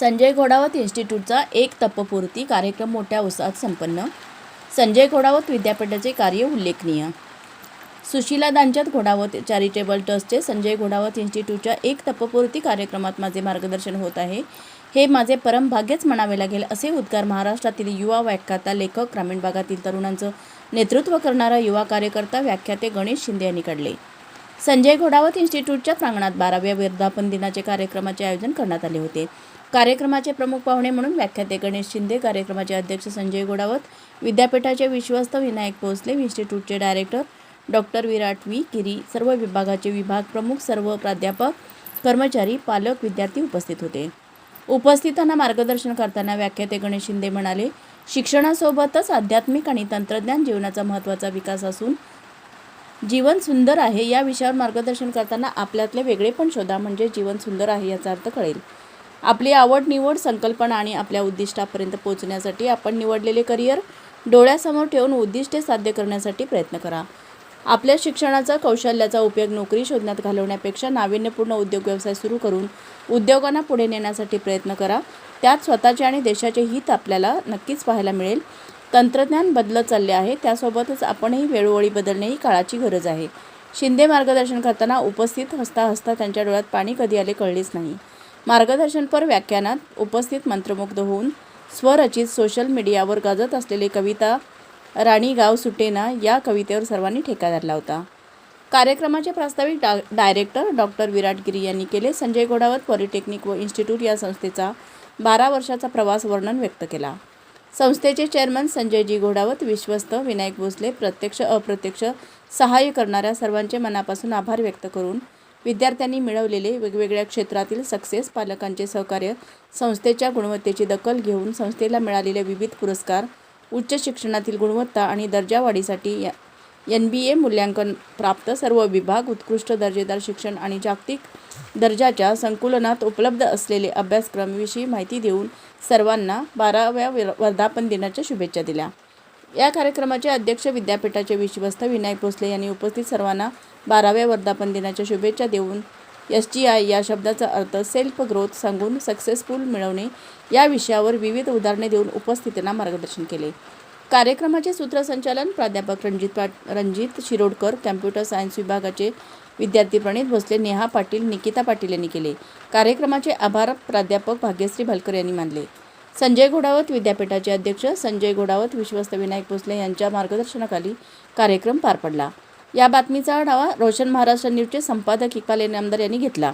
संजय घोडावत इन्स्टिट्यूटचा एक तपपूर्ती कार्यक्रम मोठ्या उत्साहात संपन्न. संजय घोडावत विद्यापीठाचे कार्य उल्लेखनीय. सुशीला दांचत घोडावत चॅरिटेबल ट्रस्टचे संजय घोडावत इन्स्टिट्यूटच्या एक तपपूर्ती कार्यक्रमात माझे मार्गदर्शन होत आहे. हे माझे परम भाग्यच म्हणावे लागेल असे उद्गार महाराष्ट्रातील युवा व्याख्याता लेखक ग्रामीण भागातील तरुणांचं नेतृत्व करणारा युवा कार्यकर्ता व्याख्याते गणेश शिंदे यांनी काढले. संजय घोडावत इन्स्टिट्यूटच्या प्रांगणात बाराव्या वर्धापन दिनाचे कार्यक्रमाचे आयोजन करण्यात आले होते. कार्यक्रमाचे प्रमुख पाहुणे म्हणून व्याख्याते गणेश शिंदे कार्यक्रमाचे अध्यक्ष संजय गोडावत विद्यापीठाचे विश्वस्त Vinayak Bhosale इन्स्टिट्यूटचे director doctor Virat V Giri सर्व विभागाचे विभाग प्रमुख सर्व प्राध्यापक कर्मचारी पालक विद्यार्थी उपस्थित होते. उपस्थितांना मार्गदर्शन करताना व्याख्याते गणेश शिंदे म्हणाले शिक्षणासोबतच आध्यात्मिक आणि तंत्रज्ञान जीवनाचा महत्त्वाचा विकास असून जीवन सुंदर आहे या विषयावर मार्गदर्शन करताना आपल्यातले वेगळेपण शोधा म्हणजे जीवन सुंदर आहे याचा अर्थ कळेल. आपली आवड निवड संकल्पना आणि आपल्या उद्दिष्टापर्यंत पोहोचण्यासाठी आपण निवडलेले करिअर डोळ्यासमोर ठेवून उद्दिष्टे साध्य करण्यासाठी प्रयत्न करा. आपल्या शिक्षणाचा कौशल्याचा उपयोग नोकरी शोधण्यात घालवण्यापेक्षा नाविन्यपूर्ण उद्योग व्यवसाय सुरू करून उद्योगांना पुढे नेण्यासाठी प्रयत्न करा. त्यात स्वतःचे आणि देशाचे हित आपल्याला नक्कीच पाहायला मिळेल. तंत्रज्ञान बदलत चालले आहे. त्यासोबतच आपणही वेळोवेळी बदलणे ही काळाची गरज आहे. शिंदे मार्गदर्शन करताना उपस्थित हसता हसता त्यांच्या डोळ्यात पाणी कधी आले कळलेच नाही. मार्गदर्शनपर व्याख्यानात उपस्थित मंत्रमुग्ध होऊन स्वरचित सोशल मीडियावर गाजत असलेली कविता राणी गाव सुटेना या कवितेवर सर्वांनी ठेका धरला होता. कार्यक्रमाचे प्रास्ताविक डा डायरेक्टर डॉक्टर विराट गिरी यांनी केले. संजय घोडावत पॉलिटेक्निक व इन्स्टिट्यूट या संस्थेचा बारा वर्षाचा प्रवास वर्णन व्यक्त केला. संस्थेचे चेअरमन संजयजी घोडावत विश्वस्त विनायक भोसले प्रत्यक्ष अप्रत्यक्ष सहाय्य करणाऱ्या सर्वांचे मनापासून आभार व्यक्त करून विद्यार्थ्यांनी मिळवलेले वेगवेगळ्या क्षेत्रातील सक्सेस पालकांचे सहकार्य संस्थेच्या गुणवत्तेची दखल घेऊन संस्थेला मिळालेले विविध पुरस्कार उच्च शिक्षणातील गुणवत्ता आणि दर्जावाढीसाठी एन बी ए मूल्यांकन प्राप्त सर्व विभाग उत्कृष्ट दर्जेदार शिक्षण आणि जागतिक दर्जाच्या संकुलनात उपलब्ध असलेले अभ्यासक्रमाविषयी माहिती देऊन सर्वांना बाराव्या वर्धापन दिनाच्या शुभेच्छा दिल्या. या कार्यक्रमाचे अध्यक्ष विद्यापीठाचे विश्वस्त विनायक भोसले यांनी उपस्थित सर्वांना बाराव्या वर्धापन दिनाच्या शुभेच्छा देऊन एस टी आय या शब्दाचा अर्थ सेल्फ ग्रोथ सांगून सक्सेसफुल मिळवणे या विषयावर विविध उदाहरणे देऊन उपस्थितांना मार्गदर्शन केले. कार्यक्रमाचे सूत्रसंचालन प्राध्यापक रणजित पाट रणजित शिरोडकर कॅम्प्युटर सायन्स विभागाचे विद्यार्थी प्रणित भोसले नेहा पाटील निकिता पाटील यांनी केले. कार्यक्रमाचे आभार प्राध्यापक भाग्यश्री भालकर यांनी मानले. संजय घोडावत विद्यापीठाचे अध्यक्ष संजय घोडावत विश्वस्त विनायक भोसले यांच्या मार्गदर्शनाखाली कार्यक्रम पार पडला. या बातमीचा आढावा रोशन महाराष्ट्र न्यूजचे संपादक इक्बाल नामदार यांनी घेतला.